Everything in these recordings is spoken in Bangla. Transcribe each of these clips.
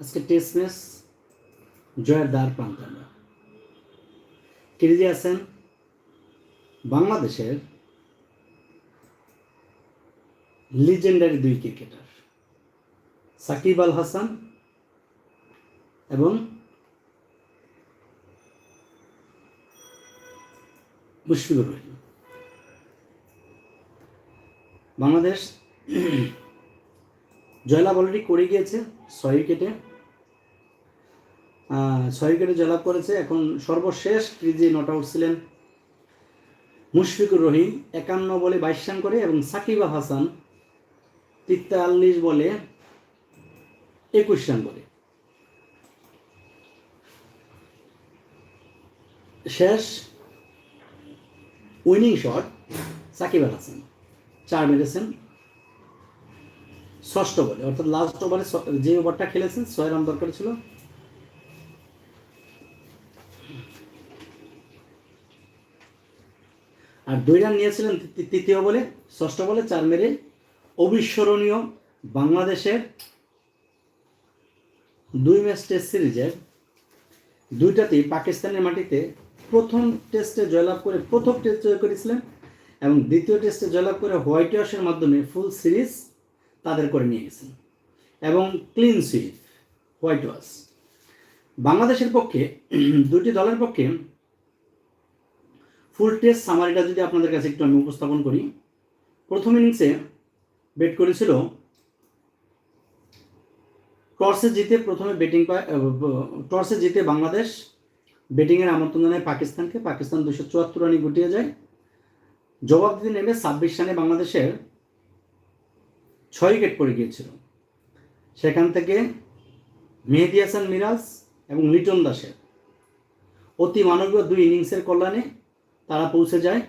আজকে টেস্ট ম্যাচ জয়ের দ্বার প্রান্তে আমরা। ক্রিজে আছেন? বাংলাদেশের লিজেন্ডারি দুই ক্রিকেটার সাকিব আল হাসান এবং মুশফিকুর রহিম। বাংলাদেশ জয়লাভ অলরেডি করে গিয়েছে, ছয় উইকেটে ছয় উইকেটে জয়লাভ করেছে। এখন সর্বশেষ ক্রিজে নট আউট ছিলেন মুশফিকুর রহিম। একান্ন বলে বাইশ রান করে এবং সাকিব হাসান তেতাল্লিশ বলে একুশ রান করে। শেষ উইনিং শট সাকিব আল হাসান। চার মেরেছেন। ষষ্ঠ বলে, অর্থাৎ লাস্ট ওভারে যে ওভারটা খেলেছেন, ছয় রান দরকার ছিল। আর দুই রান নিয়েছিলেন তৃতীয় বলে, ষষ্ঠ বলে, চার মেরে অবিস্মরণীয় বাংলাদেশের দুই ম্যাচ টেস্ট সিরিজের দুইটাতেই পাকিস্তানের মাটিতে প্রথম টেস্টে জয়লাভ করে, প্রথম টেস্ট জয় করেছিলেন এবং দ্বিতীয় টেস্টে জয়লাভ করে হোয়াইট ওয়াশের মাধ্যমে ফুল সিরিজ তাদের করে নিয়ে গেছেন এবং ক্লিন সুইপ হোয়াইট ওয়াশ বাংলাদেশের পক্ষে দুটি দলের পক্ষে ফুল টেস্ট সামারিটা যদি আপনাদের কাছে একটু আমি উপস্থাপন করি। প্রথম ইনিংসে ব্যাট করেছিল টসে জিতে প্রথমে ব্যাটিং টসে জিতে বাংলাদেশ। ব্যাটিংয়ের আমন্ত্রণ জানায় পাকিস্তানকে। পাকিস্তান দুশো চুয়াত্তর রানে গুটিয়ে যায়। জবাব দিতে নেমে ছাব্বিশ রানে বাংলাদেশের ছয় উইকেট পড়ে গিয়েছিল। সেখান থেকে মেহেদি হাসান মিরাজ এবং লিটন দাসের অতি মানবীয় দুই ইনিংসের কল্যাণে তারা পৌঁছে যায়।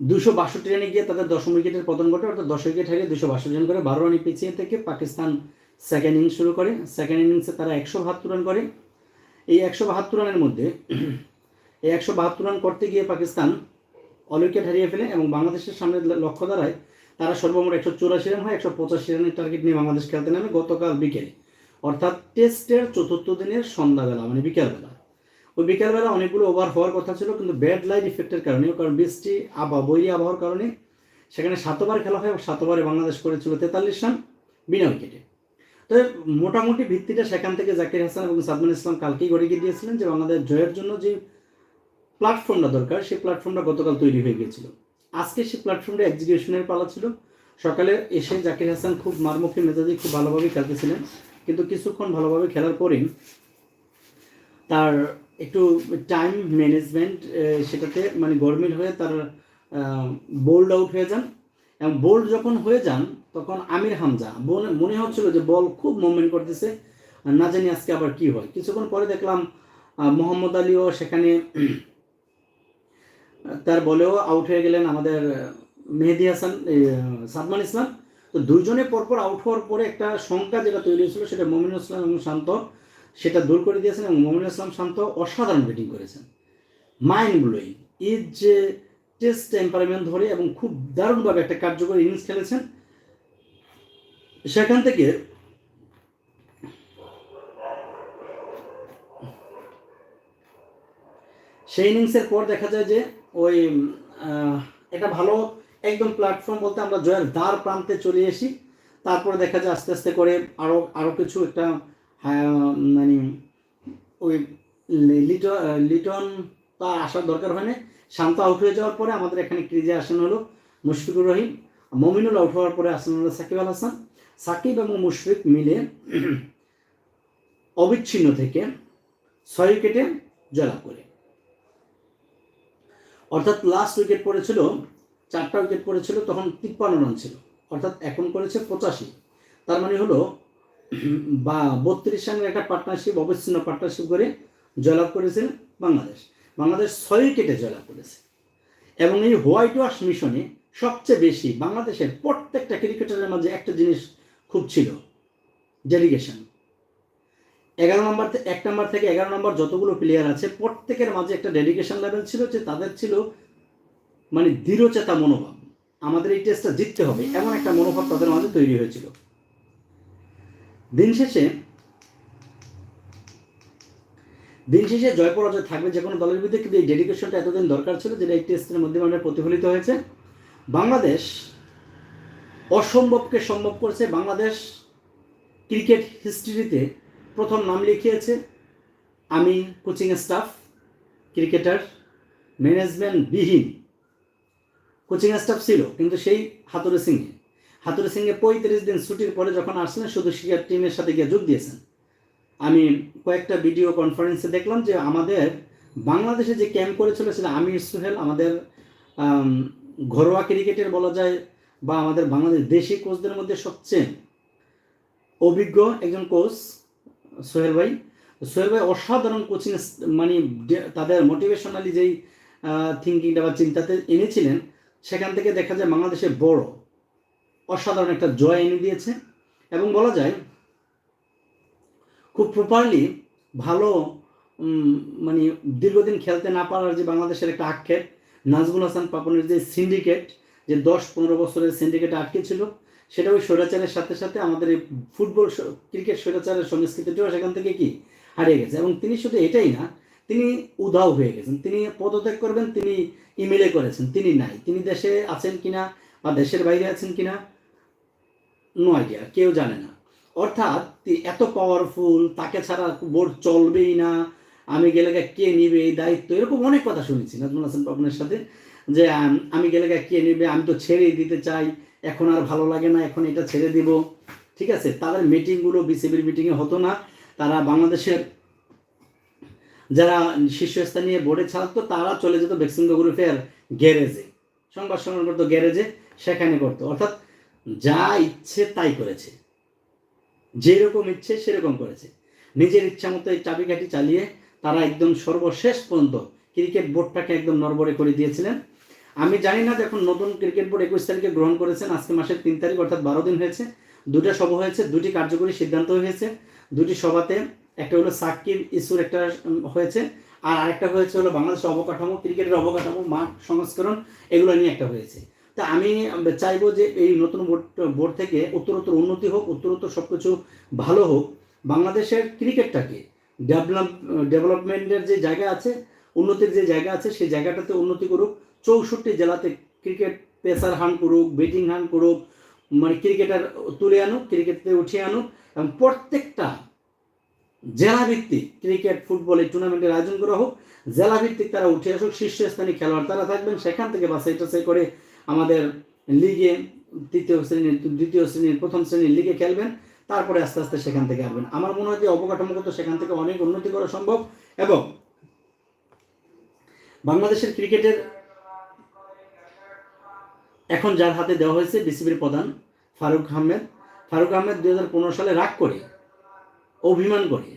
দুশো বাষট্টি রানে গিয়ে তাদের দশম উইকেটের পতন ঘটে, অর্থাৎ দশ উইকেট হারিয়ে দুশো বাষট্টি রান করে বারো রানে পিছিয়ে থেকে পাকিস্তান সেকেন্ড ইনিংস শুরু করে। সেকেন্ড ইনিংসে তারা একশো বাহাত্তর রান করে। এই একশো বাহাত্তর রানের মধ্যে এই একশো বাহাত্তর রান করতে গিয়ে পাকিস্তান অল হারিয়ে ফেলে এবং বাংলাদেশের সামনে লক্ষ্য দাঁড়ায়, তারা সর্বমোট একশো চুরাশি রান হয়, একশো পঁচাশি রানের টার্গেট নিয়ে বাংলাদেশ খেলতে নামে গতকাল বিকেলে। অর্থাৎ টেস্টের চতুর্থ দিনের সন্ধ্যাবেলা মানে বিকেলবেলা। ওই বিকেলবেলা অনেকগুলো ওভার হওয়ার কথা ছিল, কিন্তু ব্যাড লাইট ইফেক্টের কারণে, কারণ বৃষ্টি, আবহাওয়া, বৈরী আবহাওয়ার কারণে সেখানে সাতবার খেলা হয় এবং সাতবারে বাংলাদেশ করেছিল তেতাল্লিশ রান বিনা উইকেটে তবে মোটামুটি ভিত্তিটা সেখান থেকে জাকির হাসান এবং সাদমান ইসলাম কালকেই গড়ে গিয়ে দিয়েছিলেন যে বাংলাদেশ জয়ের জন্য যে প্ল্যাটফর্মটা দরকার, সেই প্ল্যাটফর্মটা গতকাল তৈরি হয়ে গিয়েছিল। আজকে সেই প্ল্যাটফর্মটা এক্সিকিউশনের পালা ছিল। সকালে এসে জাকির হাসান খুব মারমুখী মেজাজে খুব ভালোভাবে খেলতেছিলেন। কিন্তু কিছুক্ষণ ভালোভাবে খেলার পরেই তার একটু টাইম ম্যানেজমেন্ট সেটাতে মানে গরমিল হয়ে তার বোল্ড আউট হয়ে যান। এবং বোল্ড যখন হয়ে যান, তখন আমির হামজা মনে- হচ্ছিল যে বল খুব মুভমেন্ট করতেছে, না জানি আজকে আবার কি হয়। কিছুক্ষণ পরে দেখলাম মোহাম্মদ আলীও সেখানে তার বলেও আউট হয়ে গেলেন আমাদের মেহেদি হাসান সাদমান ইসলাম। তো দুজনে পরপর আউট হওয়ার পরে একটা শঙ্কা যেটা তৈরি হয়েছিল সেটা মমিনুল ইসলাম এবং শান্ত, সেটা দূর করে দিয়েছেন এবং মমিনুল ইসলাম শান্ত অসাধারণ ব্যাটিং করেছেন। মাইন্ড ব্লোয়িং এর যে টেস্ট টেম্পারমেন্ট ধরে এবং খুব দারুণভাবে একটা কার্যকরী ইনিংস খেলেছেন। সেখান থেকে সেই ইনিংসের পর দেখা যায় যে ওই একটা ভালো একদম প্ল্যাটফর্ম বলতে আমরা জয়ের দ্বার প্রান্তে চলে এসি। তারপরে দেখা যায় আস্তে আস্তে করে আরও আরও কিছু একটা হ্যাঁ, মানে ওই লিটন লিটন তার আসার দরকার হয় না শান্ত আউট হয়ে যাওয়ার পরে আমাদের এখানে ক্রিজে আসেন হলো মুশফিকুর রহিম মমিনুল আউট হওয়ার পরে আসেন হলো সাকিব আল হাসান। সাকিব এবং মুশফিক মিলে অবিচ্ছিন্ন থেকে ছয় উইকেটে জয়লাভ করে। অর্থাৎ লাস্ট উইকেট পড়েছিল, চারটা উইকেট পড়েছিল, তখন তিপ্পান্ন রান ছিল। অর্থাৎ এখন করেছে পঁচাশি। তার মানে হলো, বা বত্রিশ রানের একটা পার্টনারশিপ অবিচ্ছিন্ন পার্টনারশিপ করে জয়লাভ করেছিল বাংলাদেশ। বাংলাদেশ ছয় উইকেটে জয়লাভ করেছে। এবং এই হোয়াইট ওয়াশ মিশনে সবচেয়ে বেশি বাংলাদেশের প্রত্যেকটা ক্রিকেটারের মাঝে একটা জিনিস খুব ছিল ডেলিগেশন এগারো নম্বর এক নম্বর থেকে এগারো নম্বর যতগুলো প্লেয়ার আছে, প্রত্যেকের মাঝে একটা ডেডিকেশন লেভেল ছিল যে তাদের ছিল মানে দৃঢ়চেতা মনোভাব। আমাদের এই টেস্টটা জিততে হবে, এমন একটা মনোভাব তাদের মাঝে তৈরি হয়েছিল। দিন শেষে দিন শেষে জয় পরাজয় থাকবে যে কোনো দলের বিরুদ্ধে, কিন্তু এই ডেডিকেশনটা এতদিন দরকার ছিল যেটা এই টেস্টের মধ্যে আমাদের প্রতিফলিত হয়েছে। বাংলাদেশ অসম্ভবকে সম্ভব করেছে। বাংলাদেশ ক্রিকেট হিস্ট্রিতে প্রথম নাম লিখিয়েছে আমি কোচিং স্টাফ ক্রিকেটার ম্যানেজমেন্ট বিহীন কোচিং স্টাফ ছিল কিন্তু সেই হাতুরে সিংহে। হাতুরে সিংহে পঁয়ত্রিশ দিন ছুটির পরে যখন আসলেন শুধু শিকার টিমের সাথে গিয়ে যোগ দিয়েছেন। আমি কয়েকটা ভিডিও কনফারেন্সে দেখলাম যে আমাদের বাংলাদেশে যে ক্যাম্প করেছিল সেটা আমির সুহেল আমাদের আম, ঘরোয়া ক্রিকেটের বলা যায় বা আমাদের বাংলাদেশ দেশি কোচদের মধ্যে সবচেয়ে অভিজ্ঞ একজন কোচ সোহেল ভাই। সোহেল ভাই অসাধারণ কোচিং মানে তাদের মোটিভেশনালি যেই থিঙ্কিংটা বা চিন্তাতে এনেছিলেন, সেখান থেকে দেখা যায় বাংলাদেশে বড়, অসাধারণ একটা জয় এনে দিয়েছে। এবং বলা যায়, খুব প্রপারলি ভালো মানে দীর্ঘদিন খেলতে না পারার যে বাংলাদেশের একটা আক্ষেপ, নাজমুল হাসান পাপনের যে সিন্ডিকেট যে দশ পনেরো বছরের সিন্ডিকেট আটকে ছিল সেটা ওই স্বৈরাচারের সাথে সাথে আমাদের এই ফুটবল ক্রিকেট স্বৈরাচারের সংস্কৃতিটাও সেখান থেকে কি? হারিয়ে গেছে। এবং তিনি শুধু এটাই না, তিনি উধাও হয়ে গেছেন। তিনি পদত্যাগ করবেন, তিনি ইমেলে করেছেন। তিনি নাই। তিনি দেশে আছেন কিনা বা দেশের বাইরে আছেন কিনা নো আইডিয়া কেউ জানে না। অর্থাৎ এত পাওয়ারফুল তাকে ছাড়া বোর্ড চলবেই না। আমি গেলে কে নিবে? এই দায়িত্ব। এরকম অনেক কথা শুনেছি, নাজমুল হাসান পাপনের সাথে যে, আমি গেলে কে নিবে? আমি তো ছেড়েই দিতে চাই। এখন আর ভালো লাগে না, এখন এটা ছেড়ে দিব। ঠিক আছে? তাদের মিটিংগুলো বিসিবির মিটিংয়ে হতো না। তারা বাংলাদেশের যারা শীর্ষস্থানীয় বোর্ডে ছাড়তো তারা চলে যেত বেক্সিঙ্গ গ্রুপের গ্যারেজে সংবাদ সম্মেলন করতো গ্যারেজে সেখানে করতো। অর্থাৎ যা ইচ্ছে তাই করেছে। যেরকম ইচ্ছে সেরকম করেছে। নিজের ইচ্ছা মতো এই চাবিকাঠি চালিয়ে তারা একদম সর্বশেষ পর্যন্ত ক্রিকেট বোর্ডটাকে একদম নড়বড়ে করে দিয়েছিলেন। আমি জানি না যখন নতুন ক্রিকেট বোর্ড একুশ তারিখে গ্রহণ করেছেন। আজকে মাসের তিন তারিখ, অর্থাৎ বারো দিন হয়েছে। দুটা সভা হয়েছে, দুটি কার্যকরী সিদ্ধান্ত হয়েছে। দুটি সভাতে একটা হলো সাকিব ইস্যুর একটা হয়েছে, আর আরেকটা হয়েছে হলো বাংলাদেশের অবকাঠামো, ক্রিকেটের অবকাঠামো, মাঠ সংস্করণ, এগুলো নিয়ে একটা হয়েছে। তা আমি চাইব যে এই নতুন বোর্ড বোর্ড থেকে উত্তরোত্তর উন্নতি হোক, উত্তরোত্তর সব কিছু ভালো হোক। বাংলাদেশের ক্রিকেটটাকে ডেভেলপ ডেভেলপমেন্টের যে জায়গা আছে উন্নতির যে জায়গা আছে, সেই জায়গাটাতে উন্নতি করুক। চৌষট্টি জেলাতে ক্রিকেট পেসার হান করুক, ব্যাটিং হান করুক মানে ক্রিকেটার তুলে আনুক, ক্রিকেটে উঠিয়ে আনুক, এবং প্রত্যেকটা জেলাভিত্তিক ক্রিকেট ফুটবল এই টুর্নামেন্টের আয়োজন করা হোক। জেলাভিত্তিক তারা উঠে আসুক শীর্ষস্থানীয় খেলোয়াড় তারা থাকবেন, সেখান থেকে বাছাই টাছাই করে আমাদের লিগে তৃতীয় শ্রেণির দ্বিতীয় শ্রেণির প্রথম শ্রেণির লিগে খেলবেন। তারপরে আস্তে আস্তে সেখান থেকে আসবেন। আমার মনে হয় যে অবকাঠামোগত সেখান থেকে অনেক উন্নতি করা সম্ভব এবং বাংলাদেশের ক্রিকেটের এখন যার হাতে দেওয়া হয়েছে বিসিবির প্রধান ফারুক আহমেদ। ফারুক আহমেদ দু হাজার পনেরো সালে রাগ করে, অভিমান করে,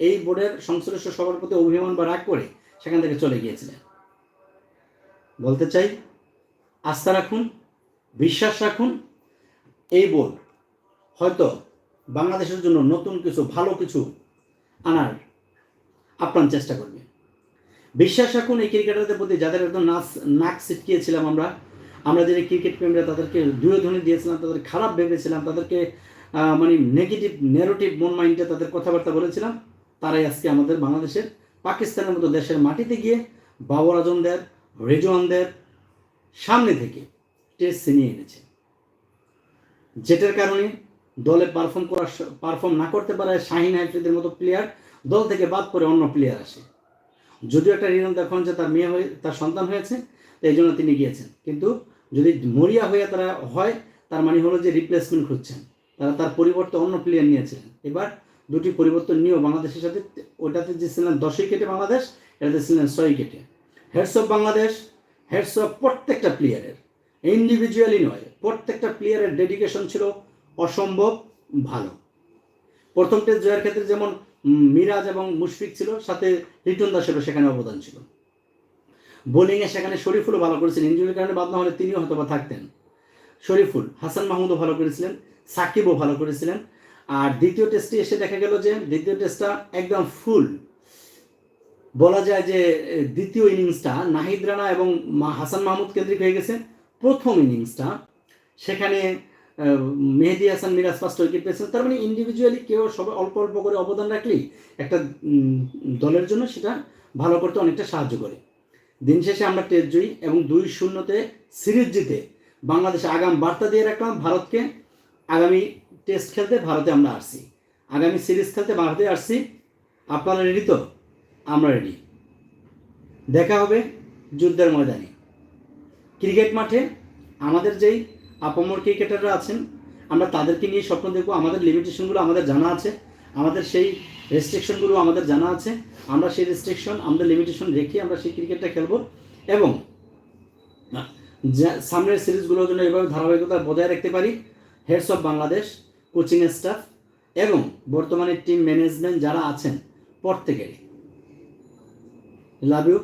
এই বোর্ডের সংশ্লিষ্ট সবার প্রতি অভিমান বা রাগ করে সেখান থেকে চলে গিয়েছিলেন। বলতে চাই, আস্থা রাখুন, বিশ্বাস রাখুন, এই বোর্ড হয়তো বাংলাদেশের জন্য নতুন কিছু, ভালো কিছু আনার আপ্রাণ চেষ্টা করবে। বিশ্বাস রাখুন এই ক্রিকেটারদের প্রতি যাদের একদম নাচ, নাক ছিটকিয়েছিলাম আমরা আমরা যে ক্রিকেট প্রেমীরা তাদেরকে দূরধ্বনি দিয়েছিলাম, তাদের খারাপ ভেবেছিলাম, তাদেরকে মানে নেগেটিভ নেগেটিভ মন মাইন্ডে তাদের কথাবার্তা বলেছিলাম, তারাই আজকে আমাদের বাংলাদেশের, পাকিস্তানের মতো দেশের মাটিতে গিয়ে বাবর আজমদের রেজওয়ানদের সামনে থেকে টেস্ট ছিনিয়ে এনেছে। যেটার কারণে দলে পারফর্ম করার পারফর্ম না করতে পারে শাহিন হাইফ্রিদের মতো প্লেয়ার দল থেকে বাদ পরে অন্য প্লেয়ার আসে। যদিও একটা রিজন এখন যে তার মেয়ে হয়ে, তার সন্তান হয়েছে এই জন্য তিনি গিয়েছেন। কিন্তু যদি মরিয়া হয়ে তারা হয়, তার মানে হলো যে রিপ্লেসমেন্ট খুঁজছেন। তারা তার পরিবর্তে অন্য প্লেয়ার নিয়েছিলেন। এবার দুটি পরিবর্তন নিয়েও বাংলাদেশের সাথে ওটাতে যে ছিলেন দশই কেটে বাংলাদেশ, এটাতে ছিলেন ছয় কেটে। Heads of Bangladesh heads of প্রত্যেকটা প্লেয়ারের ইন্ডিভিজুয়ালি নয়, প্রত্যেকটা প্লেয়ারের ডেডিকেশন ছিল অসম্ভব ভালো। প্রথম টেস্ট জয়ের ক্ষেত্রে যেমন মিরাজ এবং মুশফিক ছিল, সাথে লিটন দাসেরও সেখানে অবদান ছিল। বোলিংয়ে সেখানে শরীফুলও ভালো করেছেন। ইঞ্জুরির কারণে বাদ না হলে তিনিও হয়তো থাকতেন। শরীফুল, হাসান মাহমুদও ভালো করেছিলেন, সাকিবও ভালো করেছিলেন। আর দ্বিতীয় টেস্টে এসে দেখা গেল যে, দ্বিতীয় টেস্টটা একদম ফুল। বলা যায় যে, দ্বিতীয় ইনিংসটা নাহিদ রানা এবং হাসান মাহমুদ কেন্দ্রিক হয়ে গেছে, প্রথম ইনিংসটা। সেখানে মেহেদি হাসান, মিরাজ ফার্স্ট উইকেট পেয়েছেন। তার মানে ইন্ডিভিজুয়ালি কেউ সবাই অল্প অল্প করে অবদান রাখলেই একটা দলের জন্য সেটা ভালো করতে অনেকটা সাহায্য করে। দিন শেষে আমরা টেস্ট জয়ী এবং দুই শূন্যতে সিরিজ জিতে বাংলাদেশে আগাম বার্তা দিয়ে রাখলাম, ভারতকে আগামী টেস্ট খেলতে ভারতে আমরা আসছি। আগামী সিরিজ খেলতে ভারতে আসছি। আপনারা রেডি তো? আমরা রেডি দেখা হবে যুদ্ধের ময়দানে। ক্রিকেট মাঠে আমাদের যেই আপামর ক্রিকেটাররা আছেন, আমরা তাদেরকে নিয়ে স্বপ্ন দেখব, আমাদের লিমিটেশনগুলো আমাদের জানা আছে, আমাদের সেই রেস্ট্রিকশনগুলো আমাদের জানা আছে, আমরা সেই রেস্ট্রিকশন আমাদের লিমিটেশন রেখে আমরা সেই ক্রিকেটটা খেলব এবং সামনের সিরিজগুলোর জন্য এভাবে ধারাবাহিকতা বজায় রাখতে পারি heads of Bangladesh coaching staff এবং বর্তমানে টিম ম্যানেজমেন্ট যারা আছেন প্রত্যেকেরই। Love you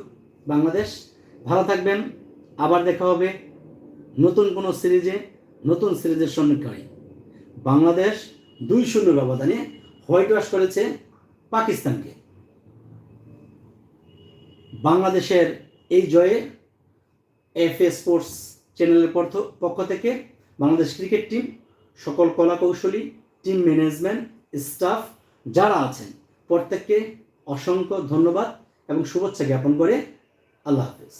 Bangladesh. ভালো থাকবেন, আবার দেখা হবে। নতুন কোনো সিরিজে, নতুন সিরিজের সম্মুখীন বাংলাদেশ দুই শূন্য ব্যবধানে হোয়াইট ওয়াশ করেছে পাকিস্তানকে। বাংলাদেশের এই জয়ে এফ এ স্পোর্টস চ্যানেলের পক্ষ থেকে বাংলাদেশ ক্রিকেট টিম, সকল কলা কৌশলী টিম ম্যানেজমেন্ট, স্টাফ যারা আছেন, প্রত্যেককে অসংখ্য ধন্যবাদ এবং শুভেচ্ছা জ্ঞাপন করে আল্লাহ হাফিজ।